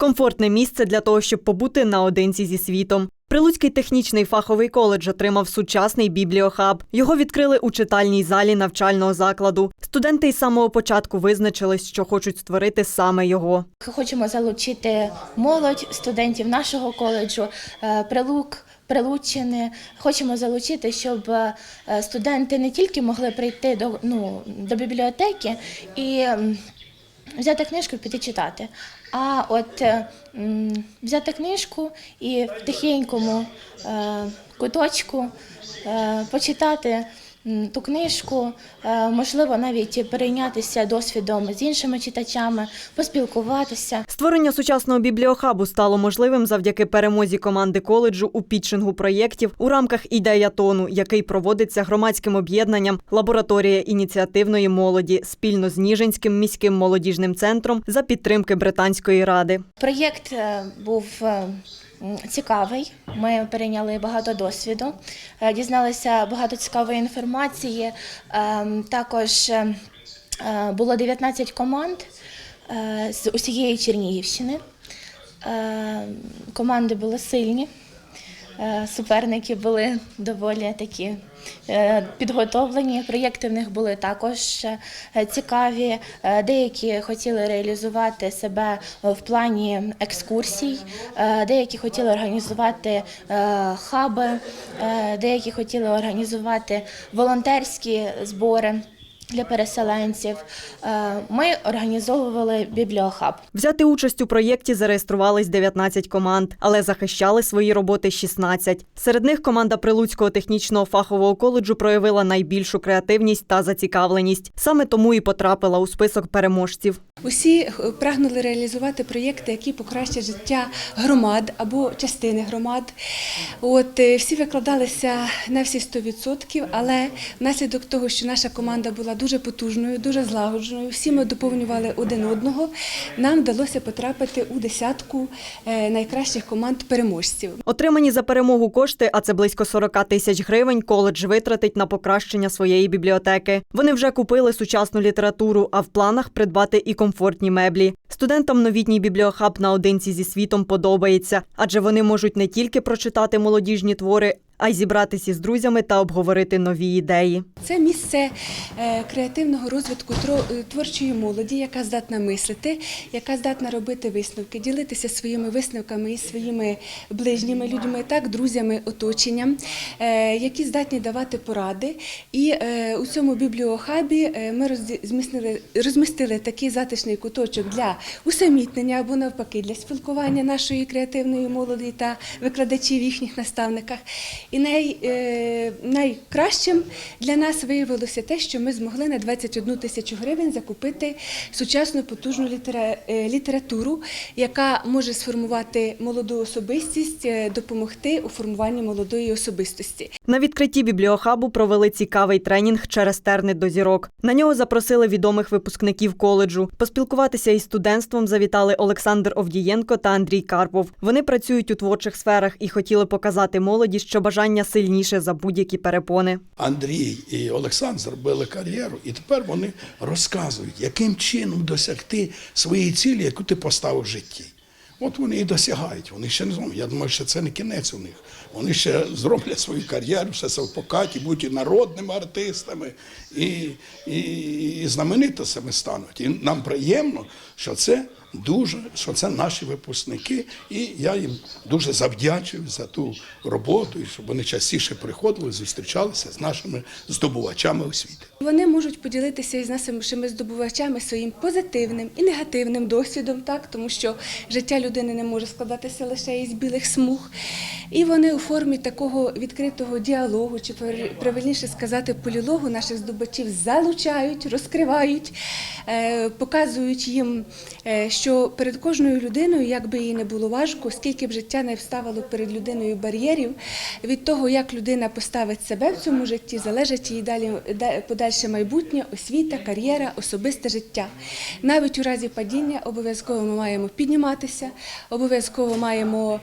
комфортне місце для того, щоб побути наодинці зі світом. Прилуцький технічний фаховий коледж отримав сучасний бібліохаб. Його відкрили у читальній залі навчального закладу. Студенти із самого початку визначились, що хочуть створити саме його. Хочемо залучити молодь студентів нашого коледжу, е, прилук. Прилуччини хочемо залучити, щоб е, студенти не тільки могли прийти до, ну, до бібліотеки і взяти книжку і піти читати, а от е, взяти книжку і в тихенькому е, куточку е, почитати ту книжку, е, можливо, навіть перейнятися досвідом з іншими читачами, поспілкуватися. Створення сучасного бібліохабу стало можливим завдяки перемозі команди коледжу у підшингу проєктів у рамках ідеятону, який проводиться громадським об'єднанням Лабораторія ініціативної молоді спільно з Ніжинським міським молодіжним центром за підтримки британської ради. Проєкт е, був е, цікавий. Ми перейняли багато досвіду, е, дізналися багато цікавої інформації. Ем, Також е, е, було 19 команд з усієї Чернігівщини. Е, Команди були сильні. Е, Суперники були доволі такі е, підготовлені. Проєкти в них були також е, цікаві. Деякі хотіли реалізувати себе в плані екскурсій, деякі хотіли організувати хаби, деякі хотіли організувати волонтерські збори. Для переселенців Е, ми організовували бібліохаб. Взяти участь у проєкті зареєструвались 19 команд, але захищали свої роботи 16. Серед них команда Прилуцького технічного фахового коледжу проявила найбільшу креативність та зацікавленість. Саме тому і потрапила у список переможців. Усі е, прагнули реалізувати проєкти, які покращать життя громад або частини громад. От е, всі викладалися на всі 100%, але внаслідок того, що наша команда була дуже потужною, дуже злагодженою, всі ми доповнювали один одного. Нам вдалося потрапити у десятку е, найкращих команд переможців. Отримані за перемогу кошти, а це близько 40 тисяч гривень, коледж витратить на покращення своєї бібліотеки. Вони вже купили сучасну літературу, а в планах придбати і комфортні меблі. Студентам новітній бібліохаб наодинці зі світом подобається, адже вони можуть не тільки прочитати молодіжні твори, а й зібратися з друзями та обговорити нові ідеї. Це місце е, креативного розвитку е, творчої молоді, яка здатна мислити, яка здатна робити висновки, ділитися своїми висновками із своїми ближніми людьми, так, друзями, оточенням, е, які здатні давати поради. І у цьому бібліохабі ми розмістили такий затишний куточок для усамітнення або навпаки для спілкування нашої креативної молоді та викладачів їхніх наставниках. І най, е, найкращим для нас виявилося те, що ми змогли на 21 тисячу гривень закупити сучасну потужну е, літературу, яка може сформувати молоду особистість, е, допомогти у формуванні молодої особистості. На відкритті бібліохабу провели цікавий тренінг через терни до зірок. На нього запросили відомих випускників коледжу. Поспілкуватися із студентством завітали Олександр Овдієнко та Андрій Карпов. Вони працюють у творчих сферах і хотіли показати молоді, що бажання сильніше за будь-які перепони. Андрій і Олександр зробили кар'єру, і тепер вони розказують, яким чином досягти своєї цілі, яку ти поставив в житті. От вони і досягають. Вони ще не знають. Я думаю, що це не кінець у них. Вони ще зроблять свою кар'єру, ще совпокаті, будуть і народними артистами, і, і, і знаменитостями стануть. І нам приємно, що це дуже, що це наші випускники, і я їм дуже завдячую за ту роботу, і щоб вони частіше приходили, зустрічалися з нашими здобувачами освіти. Вони можуть поділитися із нашими здобувачами своїм позитивним і негативним досвідом, так тому що життя людини не може складатися лише із білих смуг. І вони у формі такого відкритого діалогу, чи правильніше сказати, полілогу наших здобувачів залучають, розкривають, е, показують їм, е, що перед кожною людиною, як би їй не було важко, скільки б життя не вставило перед людиною бар'єрів, від того, як людина поставить себе в цьому житті, залежить її далі да- подальше майбутнє, освіта, кар'єра, особисте життя. Навіть у разі падіння обов'язково ми маємо підніматися, обов'язково маємо.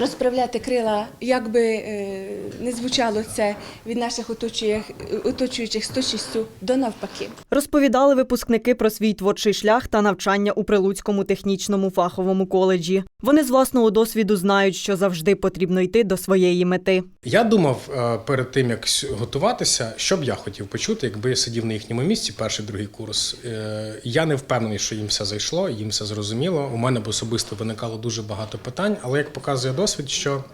Розправляти крила, як би е, не звучало це від наших оточуючих, оточуючих з точністю до навпаки. Розповідали випускники про свій творчий шлях та навчання у Прилуцькому технічному фаховому коледжі. Вони з власного досвіду знають, що завжди потрібно йти до своєї мети. Я думав е, перед тим, як готуватися, що б я хотів почути, якби я сидів на їхньому місці, перший другий курс. Е, Я не впевнений, що їм все зайшло, їм все зрозуміло. У мене б особисто виникало дуже багато питань, але як показує досвід, що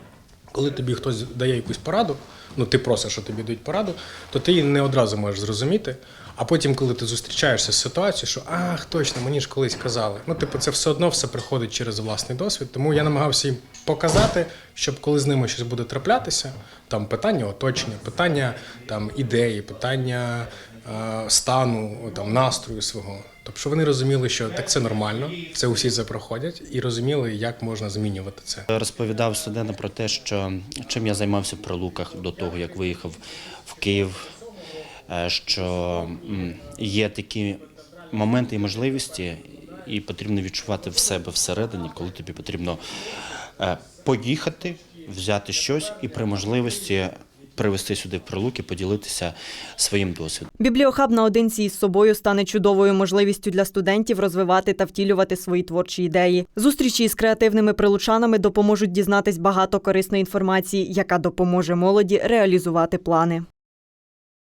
коли тобі хтось дає якусь пораду, ну ти просиш, що тобі дають пораду, то ти її не одразу можеш зрозуміти. А потім, коли ти зустрічаєшся з ситуацією, що ах, точно, мені ж колись казали. Ну, типу, це все одно все приходить через власний досвід. Тому я намагався їм показати, щоб коли з ними щось буде траплятися, там питання оточення, питання там ідеї, питання стану, там настрою свого. Тобто, щоб вони розуміли, що так це нормально, це усі це проходять, і розуміли, як можна змінювати це. Розповідав студентам про те, що чим я займався в Прилуках до того, як виїхав в Київ, е, що є такі моменти і можливості, і потрібно відчувати в себе всередині, коли тобі потрібно е, поїхати, взяти щось і при можливості привезти сюди в Прилуки, поділитися своїм досвідом. Бібліохаб наодинці із собою стане чудовою можливістю для студентів розвивати та втілювати свої творчі ідеї. Зустрічі з креативними прилучанами допоможуть дізнатись багато корисної інформації, яка допоможе молоді реалізувати плани.